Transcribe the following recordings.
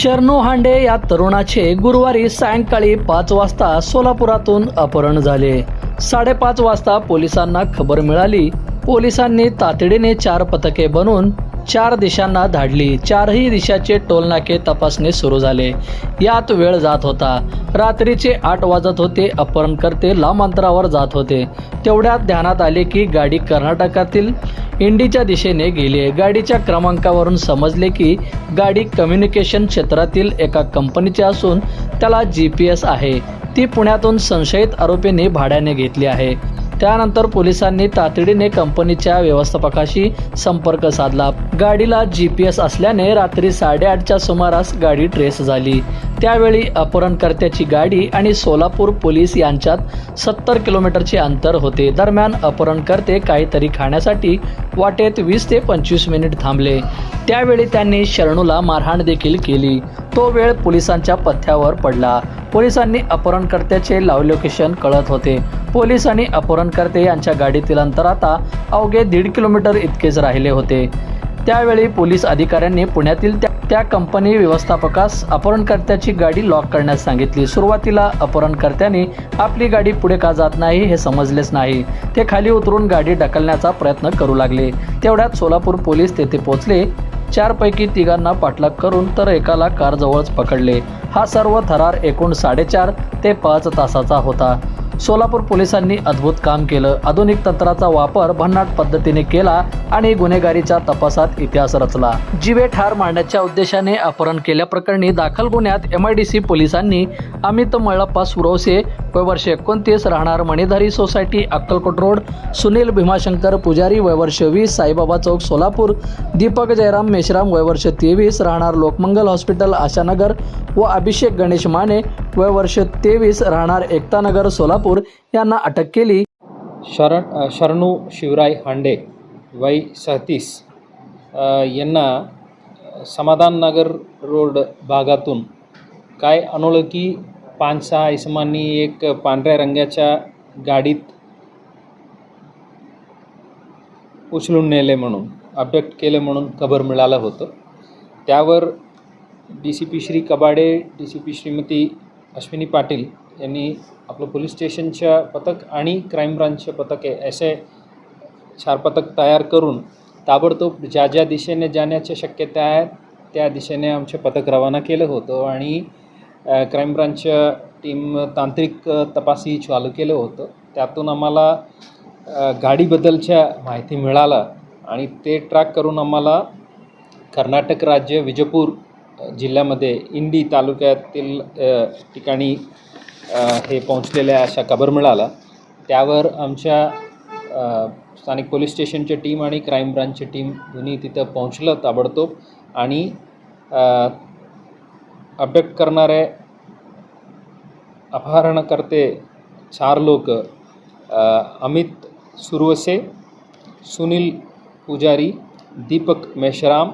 शरणू हांडे या तरुणाचे गुरुवारी सायंकाळी पाच वाजता सोलापुरातून अपहरण झाले. साडेपाच वाजता पोलिसांना खबर मिळाली. पोलिसांनी तातडीने चार पथके बनवून चार दिशांना धाडली. चारही दिशाचे टोलनाके तपासणे सुरू झाले. यात वेळ जात होता. रात्रीचे आठ वाजत होते. अपहरणकर्ते लांब अंतरावर जात होते. तेवढ्यात ध्यानात आले की गाडी कर्नाटकातील इंडीच्या दिशेने गेली आहे गाडीच्या क्रमांकावरून समजले की गाडी कम्युनिकेशन क्षेत्रातील एका कंपनीची असून त्याला जी पी एस आहे. ती पुण्यातून संशयित आरोपीने भाड्याने घेतली आहे. त्यानंतर पोलिसांनी तातडीने कंपनीच्या व्यवस्थापकाशी संपर्क साधला. गाडीला जी पी एस असल्याने रात्री साडेआठच्या सुमारास गाडी ट्रेस झाली. त्यावेळी अपहरणकर्त्याची गाडी आणि सोलापूर पोलीस यांच्यात सत्तर किलोमीटरचे अंतर होते. दरम्यान अपहरणकर्ते काहीतरी खाण्यासाठी वाटेत वीस ते पंचवीस मिनिट थांबले. त्यावेळी त्यांनी शरणूला मारहाण देखील केली. तो वेळ पोलिसांच्या पथ्यावर पडला. पोलिसांनी अपहरणकर्त्याचे लाईव्ह लोकेशन कळत होते. पोलीस आणि अपहरणकर्ते यांच्या गाडीतील अंतर आता अवघे दीड किलोमीटर इतकेच राहिले होते. त्यावेळी पोलीस अधिकाऱ्यांनी पुण्यातील त्या त्या कंपनी व्यवस्थापकास अपहरणकर्त्याची गाडी लॉक करण्यास सांगितली. सुरुवातीला अपहरणकर्त्याने आपली गाडी पुढे का जात नाही हे समजलेच नाही. ते खाली उतरून गाडी ढकलण्याचा प्रयत्न करू लागले. तेवढ्यात सोलापूर पोलीस तेथे पोहोचले. चारपैकी तिघांना पाठलाग करून तर एकाला कारजवळच पकडले. हा सर्व थरार एकूण साडेचार ते पाच तासाचा होता. सोलापूर पोलिसांनी अद्भुत काम केलं. आधुनिक तंत्राचा वापर भन्नाट पद्धतीने केला आणि गुन्हेगारीच्या तपासात इतिहास रचला. जीवे ठार मारण्याच्या उद्देशाने अपहरण केल्याप्रकरणी दाखल गुन्ह्यात एम आय डी सी पोलिसांनी अमित मळप्पा सुरवसे वय वर्ष एकोणतीस राहणार मणिधारी सोसायटी अक्कलकोट रोड सुनील भीमाशंकर पुजारी वय वर्ष वीस साईबाबा चौक सोलापूर दीपक जयराम मेश्राम वय वर्ष तेवीस राहणार लोकमंगल हॉस्पिटल आशानगर व अभिषेक गणेश माने वय वर्ष तेवीस राहणार एकतानगर सोलापूर यांना अटक केली. शरण शरणू शिवराय हांडे वय सतीस यांना यांना समाधाननगर रोड भागातून काय अनोळखी पाच सहा इसमांनी एक पांढऱ्या रंगाच्या गाडीत उचलून नेले म्हणून अबडक्ट केले म्हणून खबर मिळालं होतं. त्यावर D C P Shri Kabade D C P Shrimati Ashwini Patil यांनी आपलं पोलीस स्टेशनच्या पथक आणि क्राईम ब्रांचचे पथके असे चार पथक तयार करून ताबडतोब ज्या ज्या दिशेने जाण्याच्या शक्यता आहेत त्या दिशेने आमचे पथक रवाना केलं होतं आणि क्राईम ब्रांचच्या टीम तांत्रिक तपासही चालू केलं होतं. त्यातून आम्हाला गाडीबद्दलच्या माहिती मिळाला आणि ते ट्रॅक करून आम्हाला कर्नाटक राज्य विजयपूर जिल्ह्यामध्ये इंडी तालुक्यातील ठिकाणी हे पोहोचलेल्या अशा खबर मिळाला त्यावर आमच्या स्थानिक पोलीस स्टेशनची टीम आणि क्राईम ब्रांचची टीम दोन्ही तिथं पोहोचलं ताबडतोब आणि अबडक्ट करणारे अपहरणकर्ते चार लोक अमित सुरवसे सुनील पुजारी दीपक मेश्राम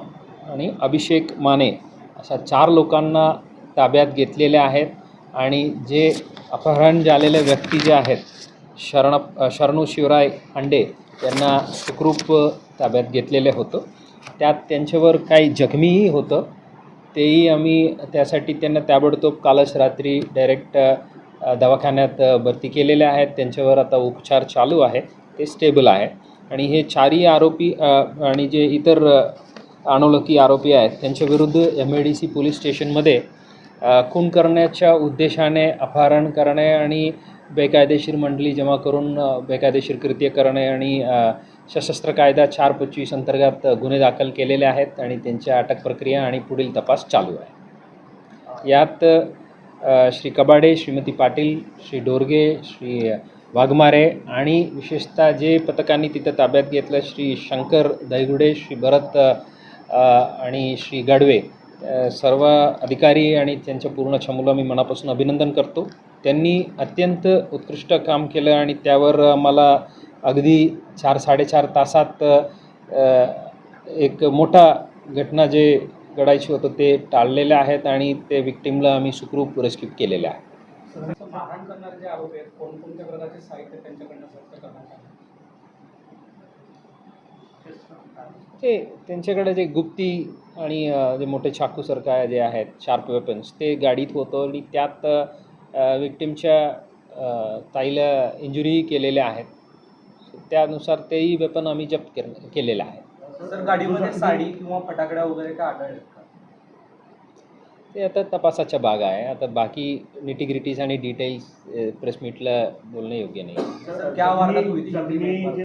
आणि अभिषेक माने अशा चार लोकांना ताब्यात घेतलेल्या आहेत आणि जे अपहरण झालेले व्यक्ती जे आहेत शरण शरणू शिवराय अंडे यांना सुखरूप ताब्यात घेतलेले होतं. त्यात त्यांच्यावर काही जखमीही होतं. तेही आम्ही त्यासाठी त्यांना ताबडतोब कालच रात्री डायरेक्ट दवाखान्यात भरती केलेले आहेत. त्यांच्यावर आता उपचार चालू आहे. ते स्टेबल आहे. आणि हे चारही आरोपी आणि जे इतर अनोळखी आरोपी आहेत. त्यांच्याविरुद्ध M A D C police स्टेशनमध्ये खून करण्याच्या उद्देशाने अपहरण करणे आणि बेकायदेशीर मंडळी जमा करून बेकायदेशीर कृत्य करणे आणि सशस्त्र कायदा चार पंचवीस अंतर्गत गुन्हे दाखल केलेले आहेत आणि त्यांच्या अटक प्रक्रिया आणि पुढील तपास चालू आहे. यात श्री कबाडे श्रीमती पाटील श्री डोरगे श्री वाघमारे आणि विशेषतः जे पथकांनी तिथं ताब्यात घेतलं श्री शंकर दहिगुडे श्री भरत आणि श्री गाडवे सर्व अधिकारी आणि त्यांच्या पूर्ण चमूला मी मनापासून अभिनंदन करतो. त्यांनी अत्यंत उत्कृष्ट काम केलं आणि त्यावर मला अगदी चार साडेचार तासात एक मोठा घटना जे घडायची होतं ते टाळलेले आहेत आणि ते विक्टीमला आम्ही सुखरूप रेस्क्यू केलेले आहे मारहाण करणारे जे आरोपी आहेत कोणकोणत्या प्रकारचे साहित्य त्यांच्याकडनं जप्त करण्यात आले ते त्यांच्याकडे जे गुप्ती आणि जे मोठे चाकूसारखा जे आहेत शार्प वेपन्स ते गाडीत होतं आणि त्यात विक्टिमच्या ताईला इंजुरीही केलेल्या आहेत. त्यानुसार तेही वेपन आम्ही जप्त केल केलेलं आहे. सर गाडीमध्ये साडी किंवा फटाकड्या वगैरे काय आढळलेत का? ते आता तपासाच्या भाग आहे. आता बाकी निटिग्रिटीज आणि डिटेल्स प्रेस मीटला बोलणं योग्य नाही.